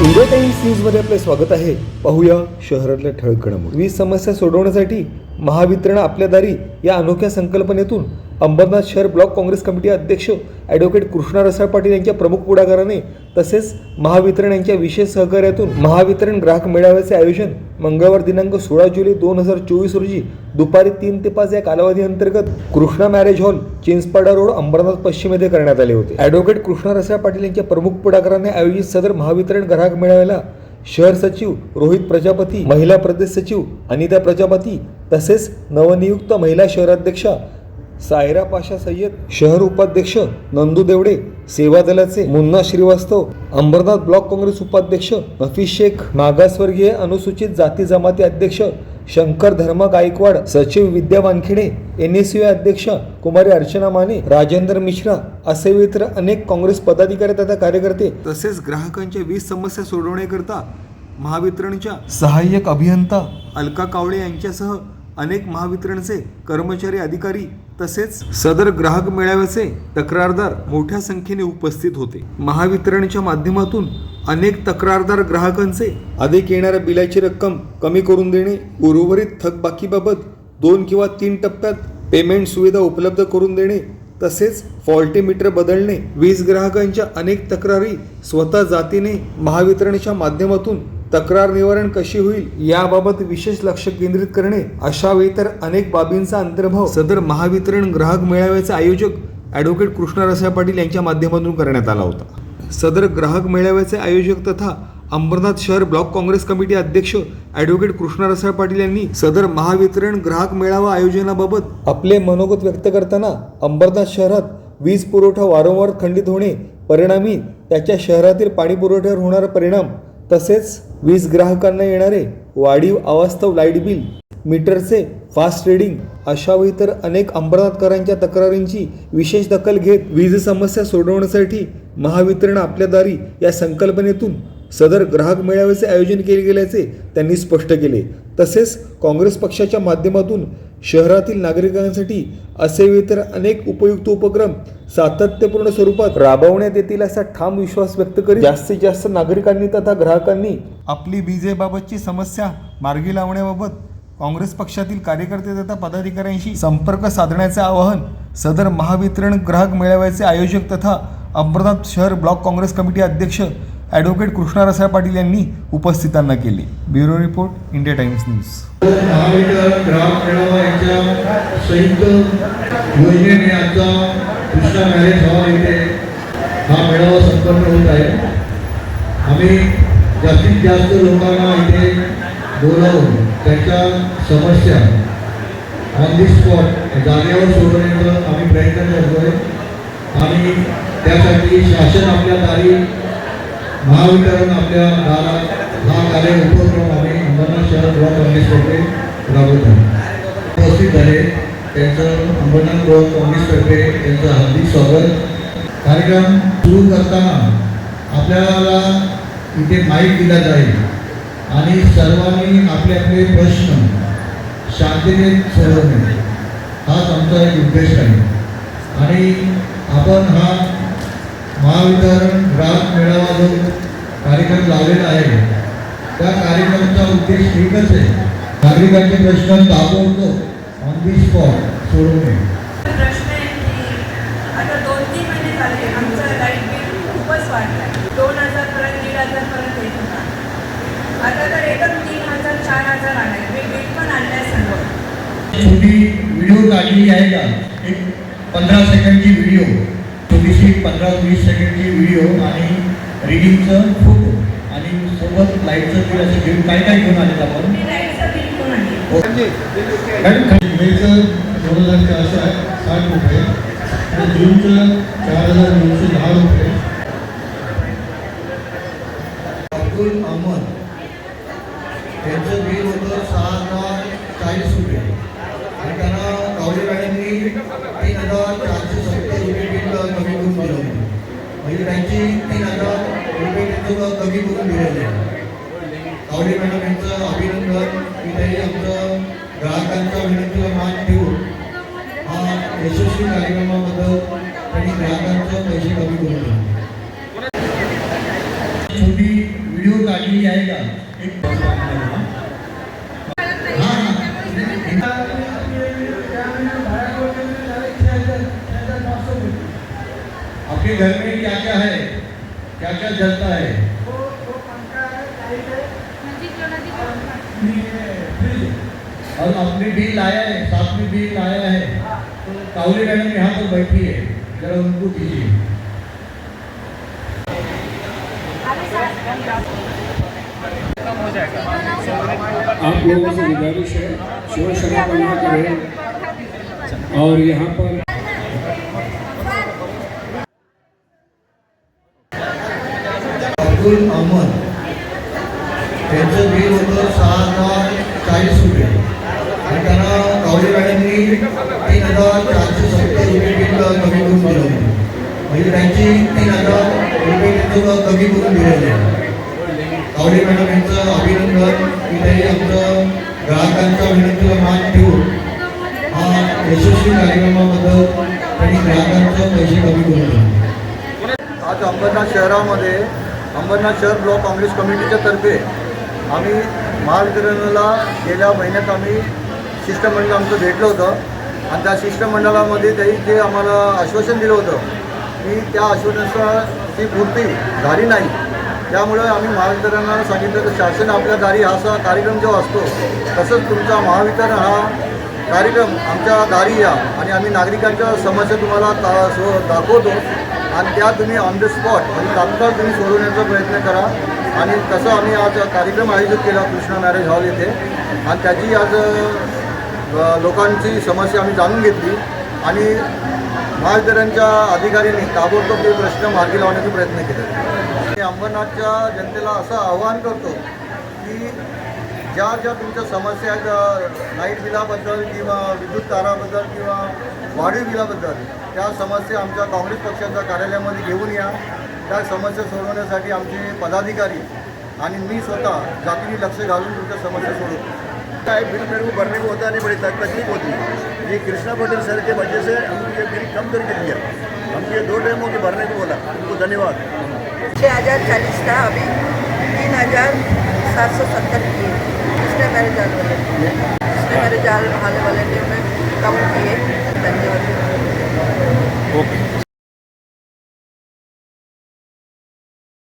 India times न्यूजमध्ये आपले स्वागत आहे. पाहूया शहरातल्या ठळक घडामोडी. वीज समस्या सोडवण्यासाठी महावितरण आपल्या दारी या अनोख्या संकल्पनेतून अंबरनाथ शहर ब्लॉक काँग्रेस कमिटी अध्यक्ष ॲडव्होकेट कृष्णा रसाळ पाटील यांच्या प्रमुख पुढाकाराने तसेच महावितरण यांच्या विशेष सहकार्यातून महावितरण ग्राहक मेळाव्याचे आयोजन मंगळवार दिनांक सोळा जुलै दोन हजार चोवीस रोजी दुपारी तीन ते पाच या कालावधी अंतर्गत Krishna marriage hall Chinchpada road Ambernath पश्चिम येथे करण्यात आले होते. ॲडव्होकेट कृष्णा रसाळ पाटील यांच्या प्रमुख पुढाकाराने आयोजित सदर महावितरण ग्राहक मेळाव्याला शहर सचिव रोहित प्रजापती महिला प्रदेश सचिव अनिता प्रजापती तसेच नवनियुक्त महिला शहराध्यक्षा सायरा पाशा सय्यद शहर उपाध्यक्ष नंदू देवडे सेवा दलाचे मुन्ना श्रीवास्तव अंबरनाथ ब्लॉक काँग्रेस उपाध्यक्ष हफीज शेख मागासवर्गीय अनुसूचित जाती जमाती अध्यक्ष शंकर धर्म गायकवाड सचिव Vidya Wankhede N S U अध्यक्ष कुमारी अर्चना माने राजेंद्र मिश्रा असे इतर अनेक काँग्रेस पदाधिकारी तथा कार्यकर्ते तसेच ग्राहकांच्या वीज समस्या सोडवण्याकरता महावितरणच्या सहाय्यक अभियंता अलका कावळे यांच्यासह अनेक महावितरणचे कर्मचारी अधिकारी तसेच सदर ग्राहक मेळाव्याचे तक्रारदार मोठ्या संख्येने उपस्थित होते. महावितरणच्या माध्यमातून अनेक तक्रारदार ग्राहकांचे अधिक येणाऱ्या बिलाची रक्कम कमी करून देणे उर्वरित थकबाकीबाबत दोन किंवा तीन टप्प्यात पेमेंट सुविधा उपलब्ध करून देणे तसेच फॉल्टी मीटर बदलणे वीज ग्राहकांच्या अनेक तक्रारी स्वतः जातीने महावितरणच्या माध्यमातून तक्रार निवारण कशी होईल याबाबत विशेष लक्ष केंद्रित करणे अशा वेळी तर अनेक बाबींचा अंतर्भाव सदर महावितरण ग्राहक मेळाव्याचे आयोजक ॲडव्होकेट कृष्णा पाटील यांच्या माध्यमातून करण्यात आला होता. सदर ग्राहक मेळाव्याचे आयोजक तथा अंबरनाथ शहर ब्लॉक काँग्रेस कमिटी अध्यक्ष ॲडव्होकेट कृष्णा पाटील यांनी सदर महावितरण ग्राहक मेळावा आयोजनाबाबत आपले मनोगत व्यक्त करताना अंबरनाथ शहरात वीज पुरवठा वारंवार खंडित होणे परिणामी त्याच्या शहरातील पाणी पुरवठ्यावर होणारा परिणाम तसेच वीज ग्राहकांना येणारे वाढीव अवास्तव लाइट बिल मीटरचे फास्ट रीडिंग अशा व इतर अनेक अंबरनाथकरांच्या तक्रारींची विशेष दखल घेत वीज समस्या सोडवण्यासाठी महावितरण आपल्या दारी या संकल्पनेतून सदर ग्राहक मेळाव्याचे आयोजन केले गेल्याचे त्यांनी स्पष्ट केले. तसेच काँग्रेस पक्षाच्या माध्यमातून शहरातील नागरिकांसाठी असे इतर अनेक उपयुक्त उपक्रम सातत्यपूर्ण स्वरूपात राबवण्यात येतील असा ठाम विश्वास व्यक्त करीत जास्तीत जास्त नागरिकांनी तथा ग्राहकांनी आपली विजेबाबतची समस्या मार्गी लावण्याबाबत काँग्रेस पक्षातील कार्यकर्ते तथा पदाधिकाऱ्यांशी संपर्क साधण्याचे आवाहन सदर महावितरण ग्राहक मेळाव्याचे आयोजक तथा अंबरनाथ शहर ब्लॉक काँग्रेस कमिटी अध्यक्ष ॲडव्होकेट कृष्णा पाटील यांनी उपस्थितांना केले. Bureau report India Times news. यांच्या संयुक्त योजनेने आजचा कृष्णा मॅरेज हॉल हा मेळावा संपन्न होत आहे. आम्ही जास्तीत जास्त लोकांना इथे बोलावून त्यांच्या समस्या ऑन दी स्पॉट जागेवर सोडवण्याचा आम्ही प्रयत्न करतोय. आणि त्यासाठी शासन आपल्या दारी महावितरण आपल्या दारात हा कार्य उपक्रम आम्ही अंबरनाथ शहर ब्लॉक काँग्रेसतर्फे राबवत आहे उपस्थित झाले. त्यांचं अंबरनाथ ब्लॉक काँग्रेसतर्फे त्यांचं हार्दिक स्वागत. कार्यक्रम सुरू करताना आपल्याला इथे माहीत दिला जाईल. आणि सर्वांनी आपले आपले प्रश्न शांतीने सोडवणे. हाच आमचा एक उद्देश आहे. आणि आपण हा महावितरण ग्राहक मेळावा जो कार्यक्रम लावलेला आहे त्या कार्यक्रमाचा उद्देश एकच आहे. नागरिकांचे प्रश्न ताबडतोब ऑन दी स्पॉट सोडवणे प्रश्न आहे की आता दोन तीन महिने झाले आमचं लाइट बिल खूपच वाढलं आहे दोन हजारपर्यंत दीड हजारपर्यंत येत होता. आता तर एकदम तीन हजार चार हजार आलाय. मी बिल पण आणलं सर्व. छोटी व्हिडिओ काढलेली आहे का? एक पंधरा सेकंडची व्हिडिओ छोटीशी पंधरा वीस सेकंडची व्हिडिओ आणि रिडिंगचं फोटो आणि सोबत लाईटचं बिल असं घेऊन काय काय घेऊन आलेत आपण? मेचं दोन हजार चारशे साठ रुपये. आणि जूनचं चार हजार नऊशे दहा रुपये अब्दुल अहमद त्यांचं बिल होतं सहा हजार चाळीस रुपये आणि त्यांना कावले मॅडमनी तीन हजार चारशे सत्तर रुपये बिल कमी करून दिलं होतं म्हणजे त्यांची तीन हजार रुपये कमी करून दिलेलं कावडे मॅडम यांचं अभिनंदन. इथेही आमचं ग्राहकांच्या विनंतीला मान ठेवून हा यशस्वी कार्यक्रमाबद्दल त्यांनी ग्राहकांचं पैसे कमी करून दिले. छोटी व्हिडिओ काढलेली आहे का? एक आपके घर में क्या क्या है? क्या क्या जलता है? और आपने बिल लाया है साथ में बिल लाया है। तो कावली मैडम यहाँ पर बैठी है जरा उनको दीजिए। आप लोगों से गुजारिश है शोर शराबा ना करें और यहाँ पर अब्दुल अहमद। त्यांचं बिल होतं सहा हजार चाळीस रुपये. आणि त्यांना कावले मॅडमनी तीन हजार चारशे सत्तर रुपये बिल कमी करून दिलं होतं. म्हणजे त्यांची तीन हजार रुपये त्यांचं कमी करून दिलेले आहे कावले मॅडम यांचं अभिनंदन. इथे आमचं ग्राहकांच्या विनंतीला मान ठेवून हा यशस्वी कार्यक्रमाबद्दल त्यांनी ग्राहकांचं पैसे कमी करून दिले. आज अंबरनाथ शहरामध्ये अंबरनाथ शहर ब्लॉक काँग्रेस कमिटीच्या तर्फे आम्ही महावितरणला गेल्या महिन्यात आम्ही शिष्टमंडळ आमचं भेटलं होतं. आणि त्या शिष्टमंडळामध्ये त्यांनी जे आम्हाला आश्वासन दिलं होतं की त्या आश्वासनाची पूर्ती झाली नाही. त्यामुळे आम्ही महावितरणाला सांगितलं तर शासन आपल्या दारी हा असा कार्यक्रम जो असतो तसंच तुमचा महावितरण हा कार्यक्रम आमच्या दारी या आणि आम्ही नागरिकांच्या समस्या तुम्हाला ता सो दाखवतो. आणि त्या तुम्ही ऑन द स्पॉट आणि तात्काळ तुम्ही सोडवण्याचा प्रयत्न करा. आणि तसं आम्ही आज कार्यक्रम आयोजित केला कृष्णा मॅरेज हॉल येथे. आणि त्याची आज लोकांची समस्या आम्ही जाणून घेतली. आणि महाविद्यालयांच्या अधिकाऱ्यांनी ताबडतोब ते प्रश्न मार्गी लावण्याचा प्रयत्न केला. मी अंबरनाथच्या जनतेला असं आवाहन करतो की ज्या ज्या तुमच्या समस्या आहेत लाइट बिलाबद्दल किंवा विद्युत ताराबद्दल किंवा वाढीव बिलाबद्दल त्या समस्या आमच्या काँग्रेस पक्षाच्या कार्यालयामध्ये घेऊन या. त्या समस्या सोडवण्यासाठी आमचे पदाधिकारी आणि मी स्वतः जातीने लक्ष घालून तुमच्या समस्या सोडवतो. है बिल मेरे को भरने को होता नहीं बड़ी तकलीफ़ होती है ये कृष्णा पटेल सर के वजह से हम ये बिल कम करके दिया हम ये दो टाइमों के भरने को बोला उनको धन्यवाद. छः हज़ार चालीस था अभी तीन हज़ार सात सौ सत्तर किए इसने मेरे जाल वाले इसने मेरे जाल हाले वाले ने मैं कम किए धन्यवाद. ओके.